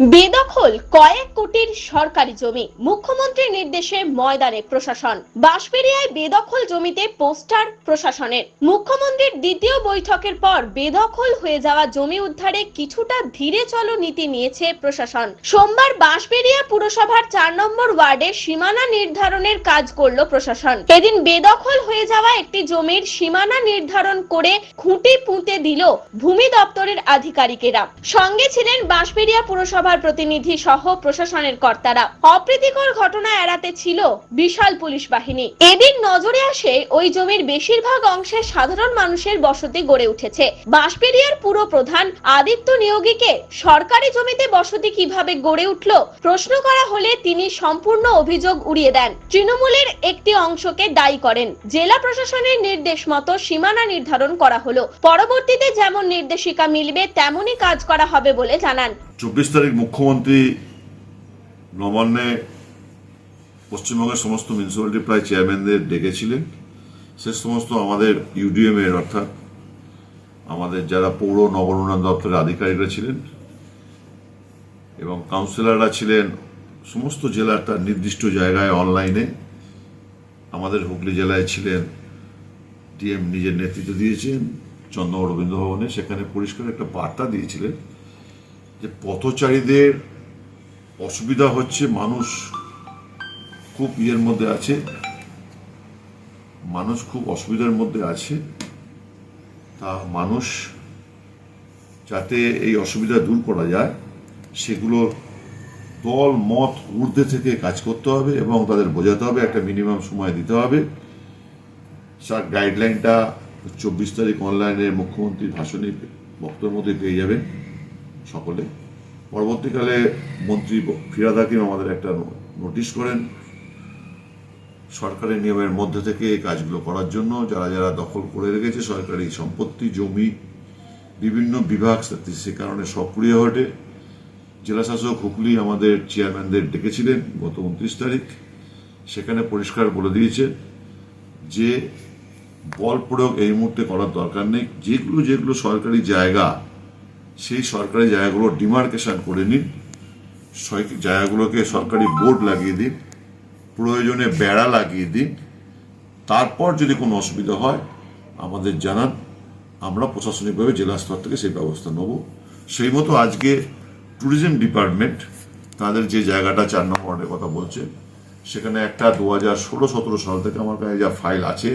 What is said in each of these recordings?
বেদখল কয়েক কোটির সরকারি জমি। মুখ্যমন্ত্রীর নির্দেশে ময়দানে প্রশাসন। বাঁশবেড়িয়ায় বেদখল জমিতে পোস্টার প্রশাসনের। মুখ্যমন্ত্রীর দ্বিতীয় বৈঠকের পর বেদখল হয়ে যাওয়া জমি উদ্ধারে কিছুটা ধীরে চলো নীতি নিয়েছে প্রশাসন। সোমবার বাঁশবেড়িয়া পুরসভার চার নম্বর ওয়ার্ডে সীমানা নির্ধারণের কাজ করল প্রশাসন। এদিন বেদখল হয়ে যাওয়া একটি জমির সীমানা নির্ধারণ করে খুঁটি পুঁতে দিল ভূমি দপ্তরের আধিকারিকেরা। সঙ্গে ছিলেন বাঁশবেড়িয়া পুরসভার প্রতিনিধি সহ প্রশাসনের কর্তারা। অপ্রীতিকর ঘটনা এড়াতে ছিল বিশাল পুলিশ বাহিনী। এদিন নজরে আসে, ওই জমির বেশিরভাগ অংশে সাধারণ মানুষের বসতি গড়ে উঠেছে। বাঁশবেড়িয়ার পুরো প্রধান আদিত্য নিয়োগীকে সরকারি জমিতে বসতি কীভাবে গড়ে উঠল প্রশ্ন করা হলে তিনি সম্পূর্ণ অভিযোগ উড়িয়ে দেন। তৃণমূলের একটি অংশকে দায়ী করেন। জেলা প্রশাসনের নির্দেশ মতো সীমানা নির্ধারণ করা হলো। পরবর্তীতে যেমন নির্দেশিকা মিলবে, তেমনই কাজ করা হবে বলে জানান। চব্বিশ তারিখ মুখ্যমন্ত্রী নবান্নে পশ্চিমবঙ্গের সমস্ত মিউনিসিপ্যালিটি প্রায় চেয়ারম্যানদের ডেকেছিলেন। সে সমস্ত আমাদের ইউডিএম এর অর্থাৎ আমাদের যারা পৌর নগর উন্নয়ন দপ্তরের আধিকারিকরা ছিলেন এবং কাউন্সিলররা ছিলেন, সমস্ত জেলার তার নির্দিষ্ট জায়গায় অনলাইনে আমাদের হুগলি জেলায় ছিলেন ডিএম নিজের নেতৃত্ব দিয়েছেন চন্দ্রগড় রবীন্দ্র ভবনে সেখানে পরিষ্কার একটা বার্তা দিয়েছিলেন। যে পথচারীদের অসুবিধা হচ্ছে, মানুষ খুব ইয়ের মধ্যে আছে, মানুষ খুব অসুবিধার মধ্যে আছে, তা মানুষ যাতে এই অসুবিধা দূর করা যায়, সেগুলো দল, মত, ঊর্ধ্বে থেকে কাজ করতে হবে এবং তাদের বোঝাতে হবে, একটা মিনিমাম সময় দিতে হবে। স্যার গাইডলাইনটা চব্বিশ তারিখ অনলাইনে মুখ্যমন্ত্রীর ভাষণে বক্তব্যের মধ্যে পেয়ে যাবেন। সকলে। পরবর্তীকালে মন্ত্রী ফিরাদ হাকিম আমাদের একটা নোটিশ করেন সরকারি নিয়মের মধ্যে থেকে এই কাজগুলো করার জন্য। যারা যারা দখল করে রেখেছে, সরকারি সম্পত্তি, জমি, বিভিন্ন বিভাগ, সে কারণে সক্রিয় হটে জেলাশাসক হুগলি আমাদের চেয়ারম্যানদের ডেকেছিলেন গত উনত্রিশ তারিখ। সেখানে পরিষ্কার বলে দিয়েছে যে, বল প্রয়োগ এই মুহূর্তে করার দরকার নেই। যেগুলো যেগুলো সরকারি জায়গা সেই সরকারি জায়গাগুলো ডিমার্কেশন করে নিন। জায়গাগুলোকে সরকারি বোর্ড লাগিয়ে দিন, প্রয়োজনে বেড়া লাগিয়ে দিন। তারপর যদি কোনো অসুবিধা হয়, আমাদের জানান। আমরা প্রশাসনিকভাবে জেলা স্তর থেকে সেই ব্যবস্থা নেব। সেই মতো আজকে ট্যুরিজম ডিপার্টমেন্ট, তাদের যে জায়গাটা চার নম্বর ওয়ার্ডের কথা বলছে, সেখানে একটা দু হাজার ষোলো সতেরো সাল থেকে আমার কাছে যা ফাইল আছে,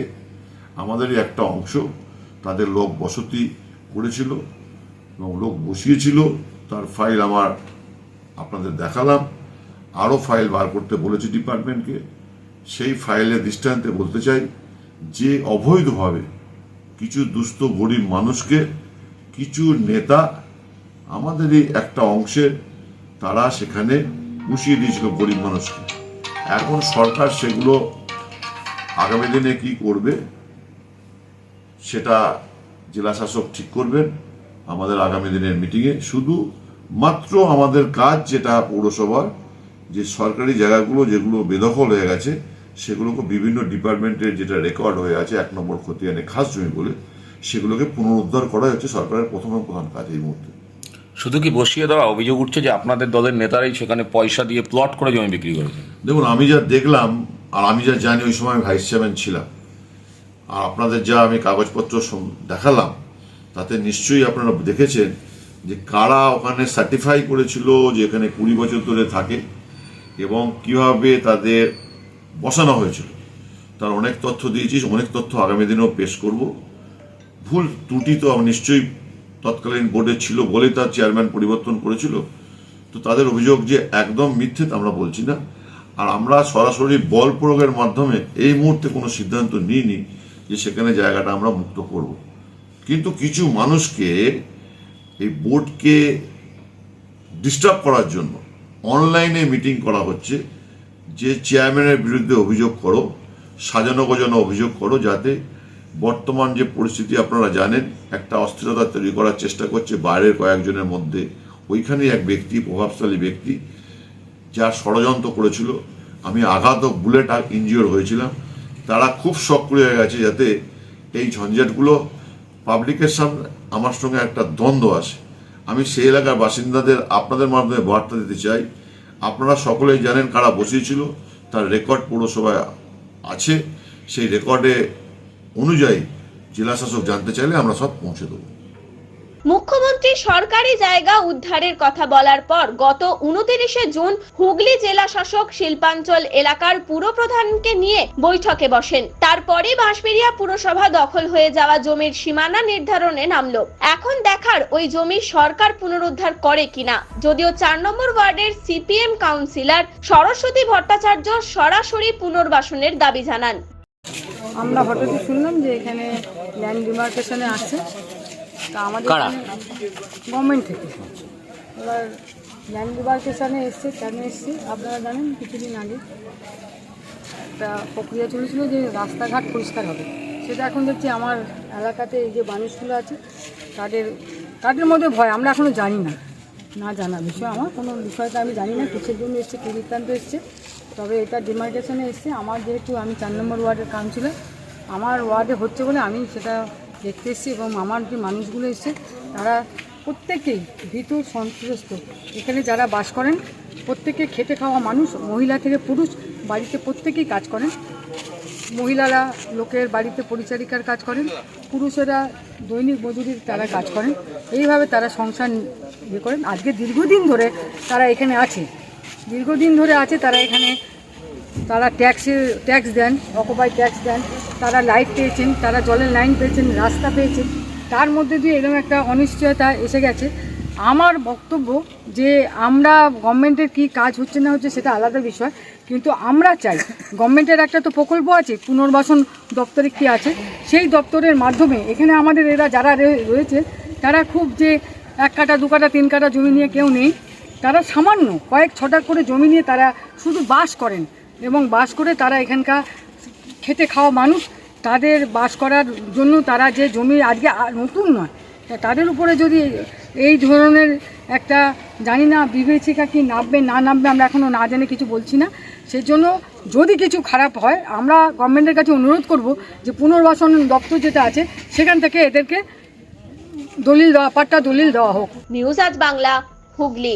আমাদেরই একটা অংশ, তাদের লোক বসতি করেছিল। এবং লোক বসিয়েছিল, তার ফাইল আমার আপনাদের দেখালাম। আরও ফাইল বার করতে বলেছি ডিপার্টমেন্টকে। সেই ফাইলে দৃষ্টান্তে বলতে চাই, যে অবৈধভাবে কিছু দুস্থ গরিব মানুষকে, কিছু নেতা আমাদেরই একটা অংশের তারা সেখানে পুষিয়ে দিয়েছিল গরিব মানুষকে। এখন সরকার সেগুলো আগামী দিনে কি করবে, সেটা জেলা শাসক ঠিক করবেন। আমাদের আগামী দিনের মিটিংয়ে শুধু মাত্র আমাদের কাজ যেটা পৌরসভার যে সরকারি জায়গাগুলো যেগুলো বেদখল হয়ে গেছে সেগুলোকে বিভিন্ন ডিপার্টমেন্টের যেটা রেকর্ড হয়ে আছে এক নম্বর খতিয়ানে খাস জমি বলে সেগুলোকে পুনরুদ্ধার করা হচ্ছে সরকারের প্রথম প্রধান কাজ এই মুহূর্তে। শুধু কি বসিয়ে দেওয়া অভিযোগ উঠছে যে আপনাদের দলের নেতারাই সেখানে পয়সা দিয়ে প্লট করে জমি বিক্রি করেছেন? দেখুন আমি যা দেখলাম আর আমি যা জানি ওই সময় ভাইস চেয়ারম্যান ছিলাম। আর আপনাদের যা আমি কাগজপত্র দেখালাম তাতে নিশ্চয়ই আপনারা দেখেছেন যে কারা ওখানে সার্টিফাই করেছিল যে এখানে কুড়ি বছর ধরে থাকে এবং কীভাবে তাদের বসানো হয়েছিল। তার অনেক তথ্য দিয়েছি, অনেক তথ্য আগামী দিনেও পেশ করব। ভুল ত্রুটি তো নিশ্চয়ই তৎকালীন বোর্ডে ছিল বলেই তার চেয়ারম্যান পরিবর্তন করেছিল। তো তাদের অভিযোগ যে একদম মিথ্যে আমরা বলছি না। আর আমরা সরাসরি বল প্রয়োগের মাধ্যমে এই মুহূর্তে কোনো সিদ্ধান্ত নিইনি যে সেখানে জায়গাটা আমরা মুক্ত করব। কিন্তু কিছু মানুষকে এই বোর্ডকে ডিস্টার্ব করার জন্য অনলাইনে মিটিং করা হচ্ছে, যে চেয়ারম্যানের বিরুদ্ধে অভিযোগ করো, সাজানো গোজানো অভিযোগ করো, যাতে বর্তমান যে পরিস্থিতি আপনারা জানেন, একটা অস্থিরতা তৈরি করার চেষ্টা করছে বাইরের কয়েকজনের মধ্যে। ওইখানেই এক ব্যক্তি, প্রভাবশালী ব্যক্তি যা ষড়যন্ত্র করেছিল। আমি আঘাত ও বুলেট ইনজিওর হয়েছিলাম। তারা খুব সক্রিয় হয়ে গেছে যাতে এই ঝঞ্ঝাটগুলো পাবলিকের সামনে আমার সঙ্গে একটা দ্বন্দ্ব আছে। আমি সেই এলাকার বাসিন্দাদের আপনাদের মাধ্যমে বার্তা দিতে চাই। আপনারা সকলেই জানেন কারা বসিয়েছিল, তার রেকর্ড পৌরসভায় আছে। সেই রেকর্ডে অনুযায়ী জেলাশাসক জানতে চাইলে আমরা সব পৌঁছে দেবো। মুখ্যমন্ত্রী সরকারি জায়গা উদ্ধারের কথা বলার পর গত উনতিরিশে জুন হুগলি জেলা শাসক শিল্পাঞ্চল এলাকার পুরপ্রধানকে নিয়ে বৈঠকে বসেন। তারপরে বাঁশবেড়িয়া পুরসভা দখল হয়ে যাওয়া জমির সীমানা নির্ধারণে নামলো। এখন দেখার ওই জমি সরকার পুনরুদ্ধার করে কিনা, যদিও চার নম্বর ওয়ার্ডের সিপিএম কাউন্সিলর সরস্বতী ভট্টাচার্য সরাসরি পুনর্বাসনের দাবি জানান। আমরা হঠাৎই শুনলাম যে এখানে ল্যান্ড ডিমার্কেশনে আসছে তা আমাদের কারা? গভর্নমেন্ট থেকে। এবার ল্যান্ড ডিমার্কেশনে এসছে কেন এসছে আপনারা জানেন কিছুদিন আগে। একটা প্রক্রিয়া চলেছিল যে রাস্তাঘাট পরিষ্কার হবে। সেটা এখন দেখছি আমার এলাকাতে এই যে মানুষগুলো আছে তাদের তাদের মধ্যে ভয় আমরা এখনও জানি না। না জানা বিষয় আমার কোনো বিষয়টা আমি জানি না কিসের জন্য এসছে কী বৃত্তান্ত এসছে। তবে এটা ডিমার্কেশনে এসছে। আমার যেহেতু আমি চার নম্বর ওয়ার্ডের কাউন্সিলর আমার ওয়ার্ডে হচ্ছে বলে আমি সেটা দেখতে এসেছি এবং আমার যে মানুষগুলো এসছে তারা প্রত্যেকেই ভীতু, সন্ত্রস্ত। এখানে যারা বাস করেন, প্রত্যেকে খেতে খাওয়া মানুষ, মহিলা থেকে পুরুষ, বাড়িতে প্রত্যেকেই কাজ করেন। মহিলারা লোকের বাড়িতে পরিচারিকার কাজ করেন, পুরুষেরা দৈনিক মজুরির তারা কাজ করেন। এইভাবে তারা সংসার ইয়ে করেন। আজকে দীর্ঘদিন ধরে তারা এখানে আছে। দীর্ঘদিন ধরে আছে তারা এখানে তারা ট্যাক্সের ট্যাক্স দেন অকুপাই ট্যাক্স দেন, তারা লাইট পেয়েছেন, তারা জলের লাইন পেয়েছেন, রাস্তা পেয়েছেন। তার মধ্যে দিয়ে এরকম একটা অনিশ্চয়তা এসে গেছে। আমার বক্তব্য যে আমরা গভর্নমেন্টের কি কাজ হচ্ছে না হচ্ছে সেটা আলাদা বিষয়, কিন্তু আমরা চাই গভর্নমেন্টের একটা তো প্রকল্প আছে, পুনর্বাসন দপ্তরে কি আছে, সেই দপ্তরের মাধ্যমে এখানে আমাদের এরা যারা রয়ে- রয়েছে, তারা খুব যে এক কাটা, দু কাটা, তিন কাটা জমি নিয়ে কেউ নেই। তারা সামান্য কয়েক ছটা করে জমি নিয়ে তারা শুধু বাস করেন। এবং বাস করে তারা এখানকার খেতে খাওয়া মানুষ, তাদের বাস করার জন্য তারা যে জমি আজকে নতুন নয়। তাদের উপরে যদি এই ধরনের একটা, জানি না বিবেচিকা কি নামবে, না নামবে আমরা এখনও না জেনে কিছু বলছি না। সেজন্য যদি কিছু খারাপ হয়, আমরা গভর্নমেন্টের কাছে অনুরোধ করব যে পুনর্বাসন দপ্তর যেটা আছে, সেখান থেকে এদেরকে দলিল দেওয়া, পাট্টা দলিল দেওয়া হোক। নিউজ আজ বাংলা, হুগলি।